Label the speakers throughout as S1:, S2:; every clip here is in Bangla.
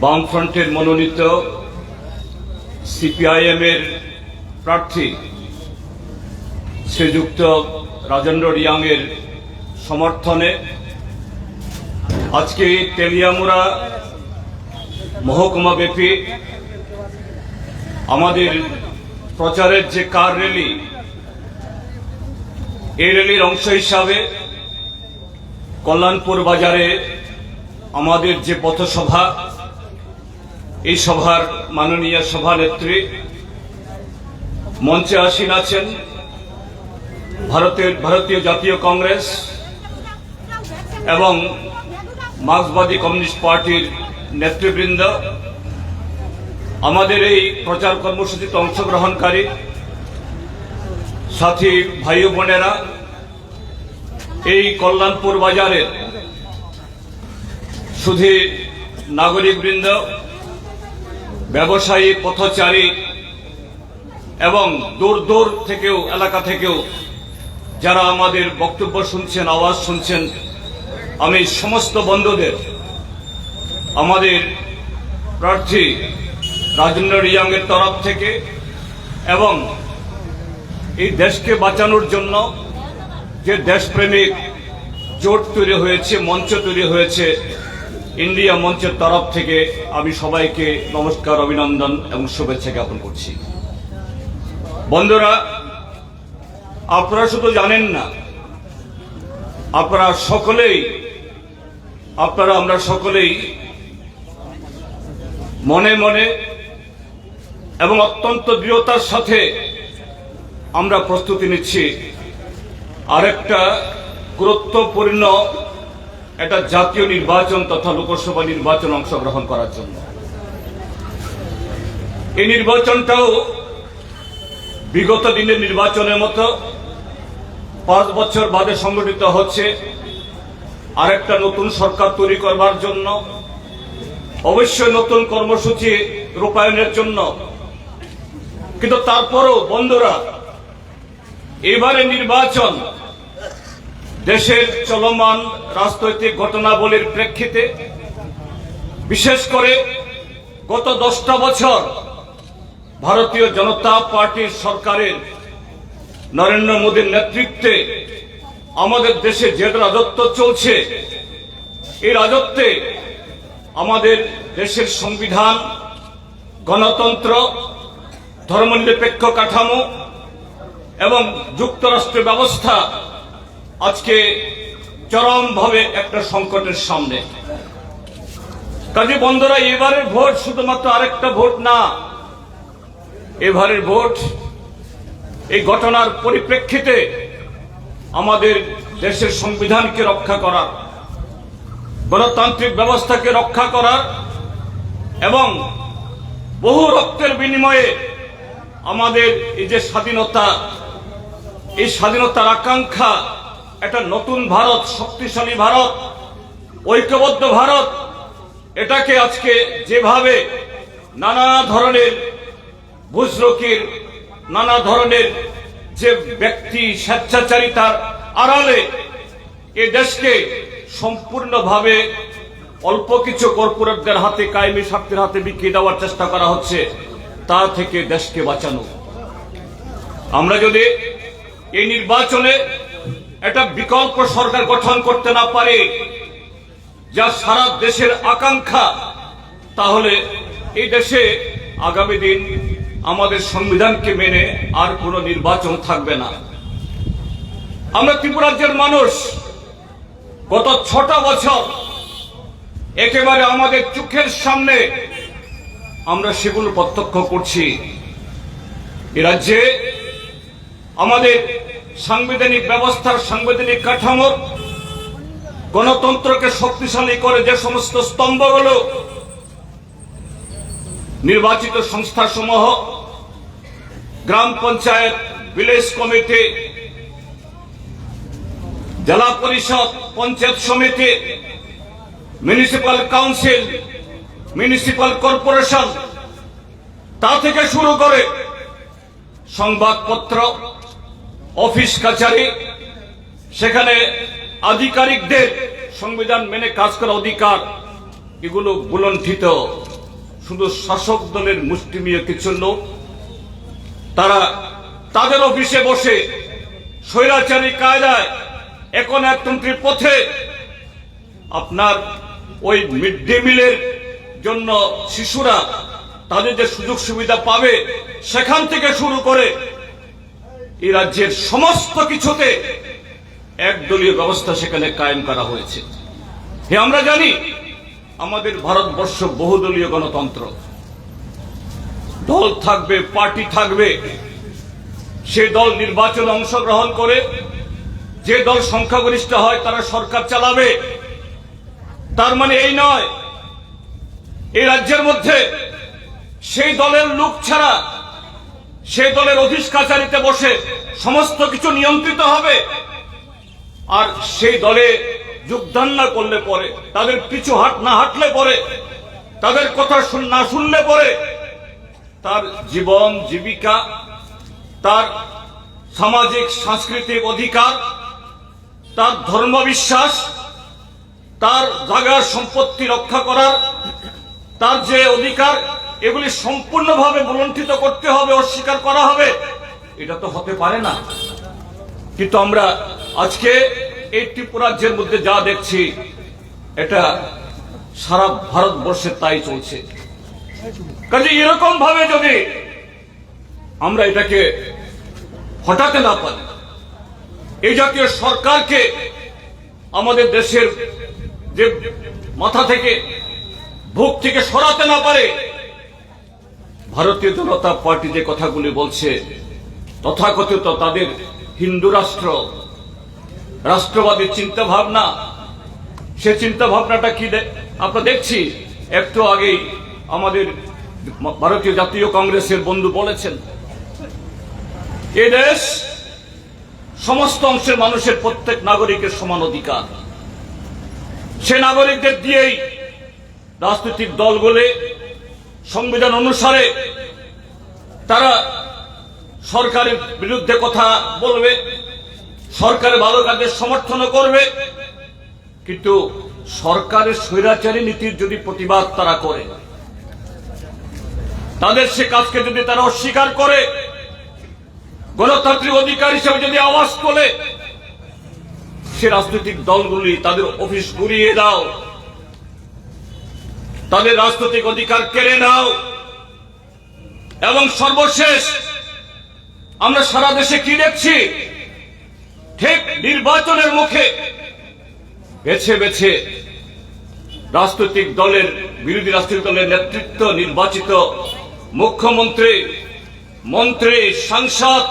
S1: বামফ্রন্টের মনোনীত সিপিআইএম এর প্রার্থী শ্রীযুক্ত রাজেন্দ্র রিয়াং এর সমর্থনে আজকে তেলিয়ামুড়া মহকুমা ব্যাপী আমাদের প্রচারের যে কার র্যালি, এই র্যালির অংশ হিসাবে কল্যাণপুর বাজারে আমাদের যে পথসভা এই সভার মাননীয় সভানেত্রী মঞ্চে আসীন আছেন ভারতের ভারতীয় জাতীয় কংগ্রেস এবং মার্ক্সবাদী কমিউনিস্ট পার্টির নেতৃবৃন্দ। আমাদের এই প্রচার কর্মসূচিতে অংশগ্রহণকারী সাথী ভাই বোনেরা, এই কল্যাণপুর বাজারের শুধু নাগরিকবৃন্দ ব্যবসায়ী, পথচারী এবং দূর দূর থেকেও, এলাকা থেকেও যারা আমাদের বক্তব্য শুনছেন, আওয়াজ শুনছেন, আমি সমস্ত বন্ধুদের, আমাদের প্রার্থী রাজেন্দ্র রিয়াংয়ের তরফ থেকে এবং এই দেশকে বাঁচানোর জন্য যে দেশপ্রেমিক জোট তৈরি হয়েছে, মঞ্চ তৈরি হয়েছে ইন্ডিয়া মঞ্চের তরফ থেকে আমি সবাইকে নমস্কার, অভিনন্দন এবং শুভেচ্ছা জ্ঞাপন করছি। বন্ধুরা, আপনারা শুধু জানেন না, আপনারা সকলেই, আপনারা আমরা সকলেই মনে মনে এবং অত্যন্ত দৃঢ়তার সাথে আমরা প্রস্তুতি নিচ্ছি। আরেকটা গুরুত্বপূর্ণ একটা জাতীয় নির্বাচন তথা লোকসভা নির্বাচন অংশগ্রহণ করার জন্য। এই নির্বাচনটাও বিগত দিনের নির্বাচনের মতো পাঁচ বছর বাদে সংগঠিত হচ্ছে। আরেকটা নতুন সরকার তৈরি করবার জন্য, অবশ্যই নতুন কর্মসূচি রূপায়ণের জন্য। কিন্তু তারপরও বন্ধুরা এবারে নির্বাচন দেশের চলমান রাজনৈতিক ঘটনাবলীর প্রেক্ষিতে, বিশেষ করে গত দশটা বছর ভারতীয় জনতা পার্টির সরকারের নরেন্দ্র মোদীর নেতৃত্বে আমাদের দেশে যে রাজত্ব চলছে, এই রাজত্বে আমাদের দেশের সংবিধান, গণতন্ত্র, ধর্মনিরপেক্ষ কাঠামো এবং যুক্তরাষ্ট্র ব্যবস্থা আজকে চরমভাবে একটা সংকটের সামনে। কাজে বন্ধুরা, এবারের ভোট শুধুমাত্র আরেকটা ভোট না, এবারের ভোট এই ঘটনার পরিপ্রেক্ষিতে আমাদের দেশের সংবিধানকে রক্ষা করার, গণতান্ত্রিক ব্যবস্থাকে রক্ষা করার এবং বহু রক্তের বিনিময়ে আমাদের এই যে স্বাধীনতা, এই স্বাধীনতার আকাঙ্ক্ষা একটা নতুন ভারত, শক্তিশালী ভারত, ঐক্যবদ্ধ ভারত। এটাকে আজকে যেভাবে নানা ধরনের বুজরকির, নানা ধরনের যে ব্যক্তি স্বেচ্ছাচারিতার আড়ালে এ দেশকে সম্পূর্ণভাবে অল্প কিছু কর্পোরেটদের হাতে, কায়েমি স্বার্থের হাতে বিক্রি দেওয়ার চেষ্টা করা হচ্ছে, তা থেকে দেশকে বাঁচানো। আমরা যদি এই নির্বাচনে একটা বিকল্প সরকার গঠন করতে না পারে। যা সারা দেশের আকাঙ্ক্ষা। তাহলে এই দেশে আগামী দিন আমাদের সংবিধানকে মেনে আর কোনো নির্বাচন থাকবে না। আমরা ত্রিপুরাজ্যের মানুষ। গত ছটা বছর একেবারে আমাদের চোখের সামনে আমরা সেগুলো প্রত্যক্ষ করছি। এ রাজ্যে আমাদের সাংবিধানিক ব্যবস্থার সাংবিধানিক কাঠামোর গণতন্ত্রকে শক্তিশালী করে যে সমস্ত স্তম্ভগুলো নির্বাচিত সংস্থাসমূহ, গ্রাম পঞ্চায়েত, ভিলেজ কমিটি, জেলা পরিষদ, পঞ্চায়েত সমিতি মিউনিসিপাল কাউন্সিল মিউনিসিপাল কর্পোরেশন। তা থেকে শুরু করে সংবাদপত্র অফিস কাছারি সেখানে আধিকারিকদের সংবিধান মেনে কাজ করার অধিকার, এগুলো বুলণ্ঠিত শুধু শাসক দলের মুষ্টিমীয় কিছু লোক, তারা তাদের অফিসে বসে স্বৈরাচারী কায়দায় এখন একতন্ত্রীর পথে আপনার ওই মিড ডে মিলের জন্য শিশুরা তাদের যে সুযোগ সুবিধা পাবে, সেখান থেকে শুরু করে এই রাজ্যের সমস্ত কিছুতে একদলীয় ব্যবস্থা সেখানে কায়েম করা হয়েছে। হে, আমরা জানি আমাদের ভারতবর্ষ বহুদলীয় গণতন্ত্র। দল থাকবে, পার্টি থাকবে, সে দল নির্বাচনে অংশগ্রহণ করে, যে দল সংখ্যাগরিষ্ঠ হয় তারা সরকার চালাবে। তার মানে এই নয়, এই রাজ্যের মধ্যে সেই দলের লোক ছাড়া সেই দলের অফিস কাছারিতে বসে সমস্ত কিছু নিয়ন্ত্রিত হবে আর সেই দলে যোগদান না করলে পরে, তাদের পিছু হাট না হাঁটলে পরে, তাদের কথা না শুনলে পরে তার জীবন, জীবিকা, তার সামাজিক, সাংস্কৃতিক অধিকার, তার ধর্মবিশ্বাস, তার জায়গার সম্পত্তি রক্ষা করার, তার যে অধিকার এগুলি সম্পূর্ণভাবে বুলণ্ঠিত করতে হবে, অস্বীকার করা হবে। এটা তো হতে পারে না। কিন্তু আমরা আজকে এই ত্রিপুরা রাজ্যের মধ্যে যা দেখছি, এটা সারা ভারতবর্ষে তাই চলছে। কাজে এরকম ভাবে যদি আমরা এটাকে হটাতে না পারি, এই জাতীয় সরকারকে আমাদের দেশের যে মাথা থেকে ভোগ থেকে সরাতে না পারে ভারতীয় জনতা পার্টি যে কথাগুলি বলছে, তথাকথিত তাদের হিন্দু রাষ্ট্র, রাষ্ট্রবাদী চিন্তা ভাবনা সে চিন্তা ভাবনাটা কি আমরা দেখছি, একটু আগেই আমাদের ভারতীয় জাতীয় কংগ্রেসের বন্ধু বলেছেন, এ দেশ সমস্ত অংশের মানুষের প্রত্যেক নাগরিকের সমান অধিকার। সে নাগরিকদের দিয়েই রাজনৈতিক দলগুলি সংবিধান অনুসারে তারা সরকারের বিরুদ্ধে কথা বলবে সরকারের ভালো কাজের সমর্থন করবে, কিন্তু সরকারের স্বৈরাচারী নীতির যদি প্রতিবাদ তারা করে, তাদের সে কাজকে যদি তারা অস্বীকার করে, গণতান্ত্রিক অধিকার হিসেবে যদি আওয়াজ তোলে, সে রাজনৈতিক দলগুলি তাদের অফিস ঘুরিয়ে দাও। তাদের রাজনৈতিক অধিকার কেড়ে নাও। এবং সর্বশেষ, আমরা সারা দেশে কি দেখছি? ঠিক নির্বাচনের মুখে বেছে বেছে রাজনৈতিক দলের, বিরোধী রাজনৈতিক দলের নেতৃত্ব, নির্বাচিত মুখ্যমন্ত্রী, মন্ত্রী, সাংসদ,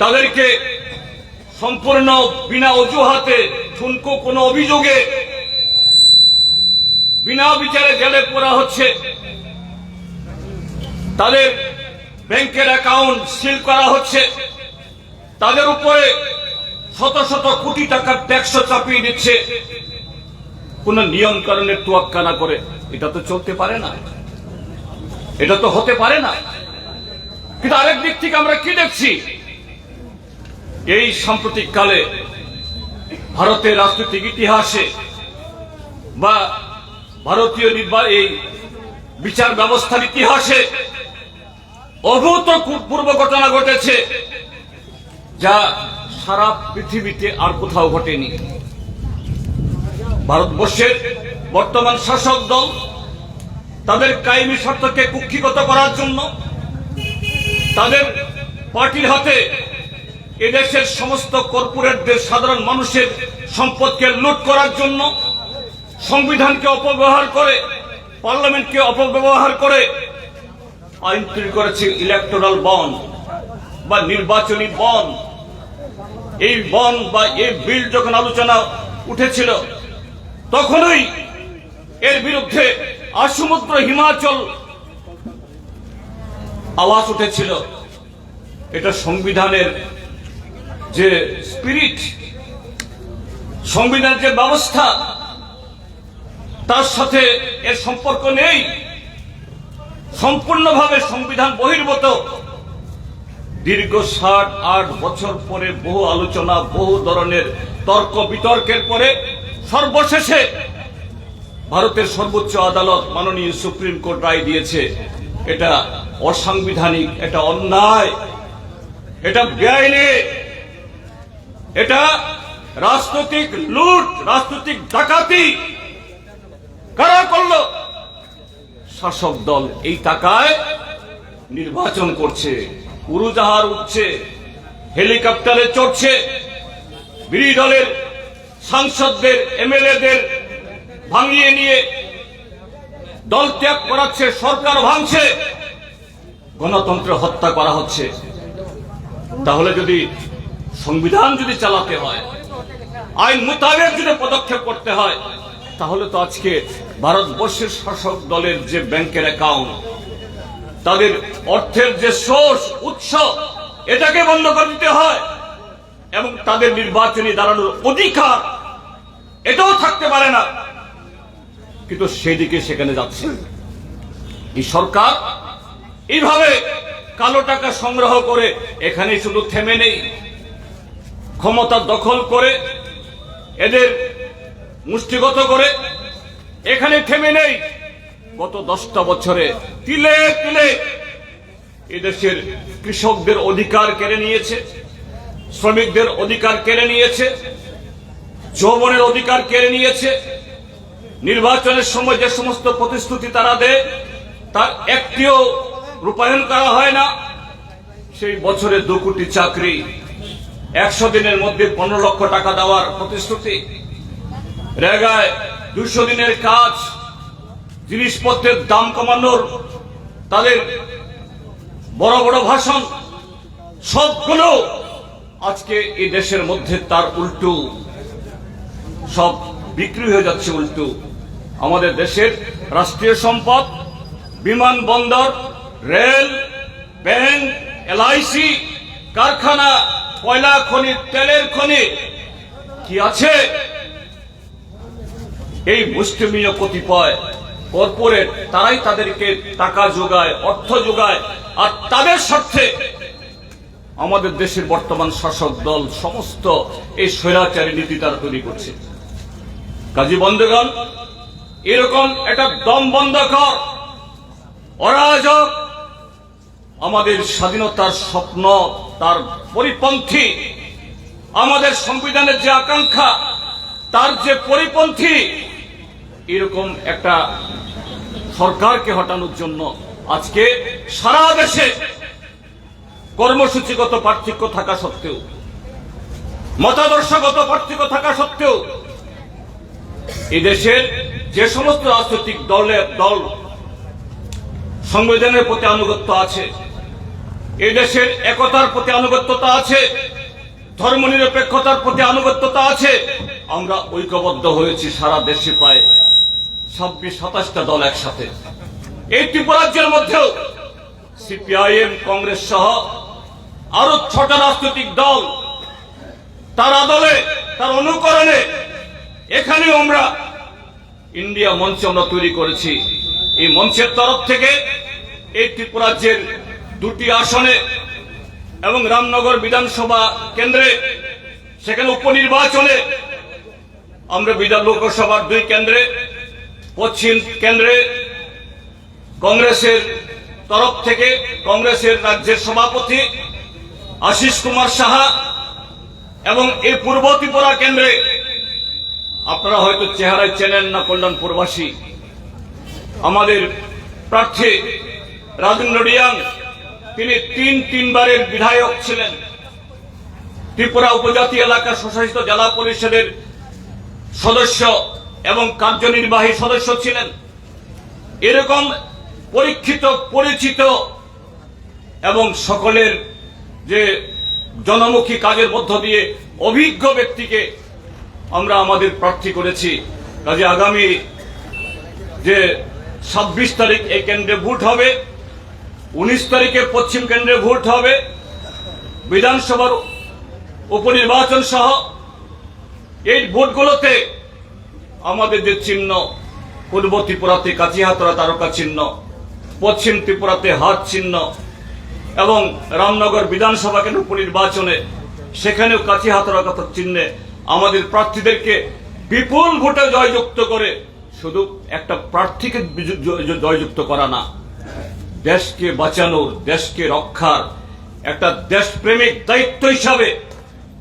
S1: তাদেরকে সম্পূর্ণ বিনা অজুহাতে ঠুনকো কোনো অভিযোগে বিনা বিচারে জেলে পড়া হচ্ছে। তাদের ব্যাংকের অ্যাকাউন্ট সিল করা হচ্ছে। তাদের উপরে শত শত কোটি টাকার ট্যাক্স চাপিয়ে দিচ্ছে। কোন নিয়ম কারণের তোয়াক্কা না করে। এটা তো চলতে পারে না। এটা তো হতে পারে না। কিন্তু আরেক দিক থেকে আমরা কি দেখছি? এই সাম্প্রতিক কালে ভারতের রাজনৈতিক ইতিহাসে বা ভারতীয় এই বিচার ব্যবস্থার ইতিহাসে অভূতপূর্ব ঘটনা ঘটেছে, যা সারা পৃথিবীতে আর কোথাও ঘটেনি। ভারতবর্ষের বর্তমান শাসক দল তাদের কায়েমি স্বার্থকে কুক্ষিগত করার জন্য তাদের পার্টির হাতে এদেশের সমস্ত কর্পোরেটদের সাধারণ মানুষের সম্পদকে লুট করার জন্য সংবিধানকে অপব্যবহার করে, পার্লামেন্টকে অপব্যবহার করে আইন তৈরি করেছে ইলেকটোরাল বন্ড বা নির্বাচনী বন্ড এই বন বা এই বিল যখন আলোচনা উঠেছিল, তখনই এর বিরুদ্ধে আসমুদ্র হিমাচল আওয়াজ উঠেছিল। এটা সংবিধানের যে স্পিরিট সংবিধানের যে ব্যবস্থা তার সাথে এর সম্পর্ক নেই। সম্পূর্ণভাবে সংবিধান বহির্ভূত। দীর্ঘ ষাট আট বছর পরে বহু আলোচনা, বহু ধরনের তর্ক বিতর্কের পরে সর্বশেষে ভারতের সর্বোচ্চ আদালত মাননীয় সুপ্রিম কোর্ট রায় দিয়েছে, এটা অসাংবিধানিক, এটা অন্যায়, এটা বেআইনি, এটা রাজনৈতিক লুট, রাজনৈতিক ডাকাতি। কারা করল? শাসক দল এই টাকায় নির্বাচন করছে উড়োজাহার উঠছে, হেলিকপ্টারে চড়ছে। বিরোধী দলের সাংসদদের, এমএলএদের ভাঙিয়ে নিয়ে দল ত্যাগ করাচ্ছে, সরকার ভাঙছে, গণতন্ত্র হত্যা করা হচ্ছে। তাহলে যদি সংবিধান যদি চালাতে হয়, আইন মোতাবেক যদি পদক্ষেপ করতে হয় তাহলে তো আজকে ভারতবর্ষের শাসক দলের যে ব্যাংকের অ্যাকাউন্ট তাদের অর্থের যে সোর্স, উৎস, এটাকে বন্ধ করে দিতে হয় এবং তাদের নির্বাচনী দাঁড়ানোর অধিকার এটাও থাকতে পারে না। কিন্তু সেদিকে সেখানে যাচ্ছে। এই সরকার এইভাবে কালো টাকা সংগ্রহ করে এখানে শুধু থেমে নেই, ক্ষমতা দখল করে এদের মুষ্টিগত করে এখানে থেমে নেই। গত দশটা বছরে তিলে তিলে এদেশের কৃষকদের অধিকার কেড়ে নিয়েছে, শ্রমিকদের অধিকার কেড়ে নিয়েছে, যৌবনের অধিকার কেড়ে নিয়েছে। নির্বাচনের সময় যে সমস্ত প্রতিশ্রুতি তারা দেয়, তার একটিও রূপায়ণ করা হয় না। সেই বছরে দু কোটি চাকরি, একশো দিনের মধ্যে পনেরো লক্ষ টাকা দেওয়ার প্রতিশ্রুতি। রেগায় দুশো দিনের কাজ, জিনিসপত্রের দাম কমানোর, তাদের বড় বড় ভাষণ, সবগুলো আজকে এই দেশের মধ্যে তার উল্টো, সব বিক্রি হয়ে যাচ্ছে উল্টো। আমাদের দেশের রাষ্ট্রীয় সম্পদ বিমানবন্দর রেল, ব্যাংক, এলআইসি, কারখানা, কয়লা খনি তেলের খনি, কি আছে? এই মুষ্টিমীয় কতিপয় কর্পোরেট, তারাই তাদেরকে টাকা যোগায়, অর্থ যোগায়, আর তাদের স্বার্থে আমাদের দেশের বর্তমান শাসক দল সমস্ত এই স্বৈরাচারী নীতি তারা তৈরি করছে। কাজী বন্ধুগণ, এরকম একটা দম বন্ধ কর। অরাজক আমাদের স্বাধীনতার স্বপ্ন, তার পরিপন্থী, আমাদের সংবিধানের যে আকাঙ্ক্ষা, তার যে পরিপন্থী এরকম একটা সরকারকে হটানোর জন্য আজকে সারা দেশে কর্মসূচিগত পার্থক্য থাকা সত্ত্বেও, মতাদর্শগত পার্থক্য থাকা সত্ত্বেও, এদেশের যে সমস্ত রাজনৈতিক দলের দল সংবিধানের প্রতি আনুগত্য আছে, এদেশের একতার প্রতি আনুগত্যতা আছে, ধর্মনিরপেক্ষতার প্রতি আনুগত্যতা আছে, আমরা ঐক্যবদ্ধ হয়েছি সারা দেশে প্রায় ছাব্বিশ সাতাশটা দল একসাথে। এই ত্রিপুরাজ্যের মধ্যেও সিপিআইএম, কংগ্রেস সহ আরও ছটা রাজনৈতিক দল তার আদলে, তার অনুকরণে এখানেও আমরা ইন্ডিয়া মঞ্চ আমরা তৈরি করেছি। এই মঞ্চের তরফ থেকে এই ত্রিপুরাজ্যের দুটি আসনে এবং রামনগর বিধানসভা কেন্দ্রে সেখানে উপনির্বাচনে আমরা বিধান লোকসভার দুই কেন্দ্রে পশ্চিম কেন্দ্রে কংগ্রেসের তরফ থেকে কংগ্রেসের রাজ্যের সভাপতি আশিস কুমার সাহা এবং এই পূর্ব ত্রিপুরা কেন্দ্রে আপনারা হয়তো চেহারায় চেনেন না কল্যাণপুরবাসী, আমাদের প্রার্থী রাজেন্দ্র রিয়াং তিনি তিন তিনবারের বিধায়ক ছিলেন। ত্রিপুরা উপজাতি এলাকা স্বশাসিত জেলা পরিষদের সদস্য এবং কার্যনির্বাহী সদস্য ছিলেন। এরকম পরীক্ষিত, পরিচিত এবং সকলের যে জনমুখী কাজের মধ্য দিয়ে অভিজ্ঞ ব্যক্তিকে আমরা আমাদের প্রার্থী করেছি। কাজে আগামী যে ছাব্বিশ তারিখ এই কেন্দ্রে ভোট হবে, উনিশ তারিখে পশ্চিম কেন্দ্রে ভোট হবে, বিধানসভার উপনির্বাচন সহ এই ভোটগুলোতে আমাদের যে চিহ্ন, পূর্ব ত্রিপুরাতে কাচিহাতরা তারকা চিহ্ন, পশ্চিম ত্রিপুরাতে হাত চিহ্ন এবং রামনগর বিধানসভা কেন্দ্র উপনির্বাচনে সেখানেও কাচিহাতরা কথা চিহ্নে আমাদের প্রার্থীদেরকে বিপুল ভোটে জয়যুক্ত করে শুধু একটা প্রার্থীকে জয়যুক্ত করা না, দেশকে বাঁচানোর, দেশকে রক্ষার, একটা দেশপ্রেমিক দায়িত্ব হিসাবে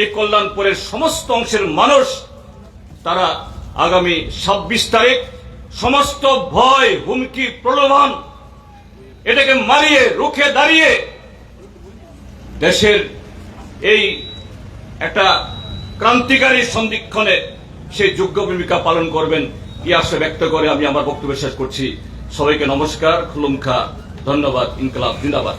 S1: এই কল্যাণপুরের সমস্ত অংশের মানুষ তারা আগামী ছাব্বিশ তারিখ সমস্ত ভয়, হুমকি, প্রলোভন এটাকে মারিয়ে রুখে দাঁড়িয়ে দেশের এই একটা ক্রান্তিকারী সন্ধিক্ষণে সেই যোগ্য ভূমিকা পালন করবেন এই আশা ব্যক্ত করে আমি আমার বক্তব্য শেষ করছি। সবাইকে নমস্কার, খুলুমখা, ধন্যবাদ, ইনকলাব, জিন্দাবাদ।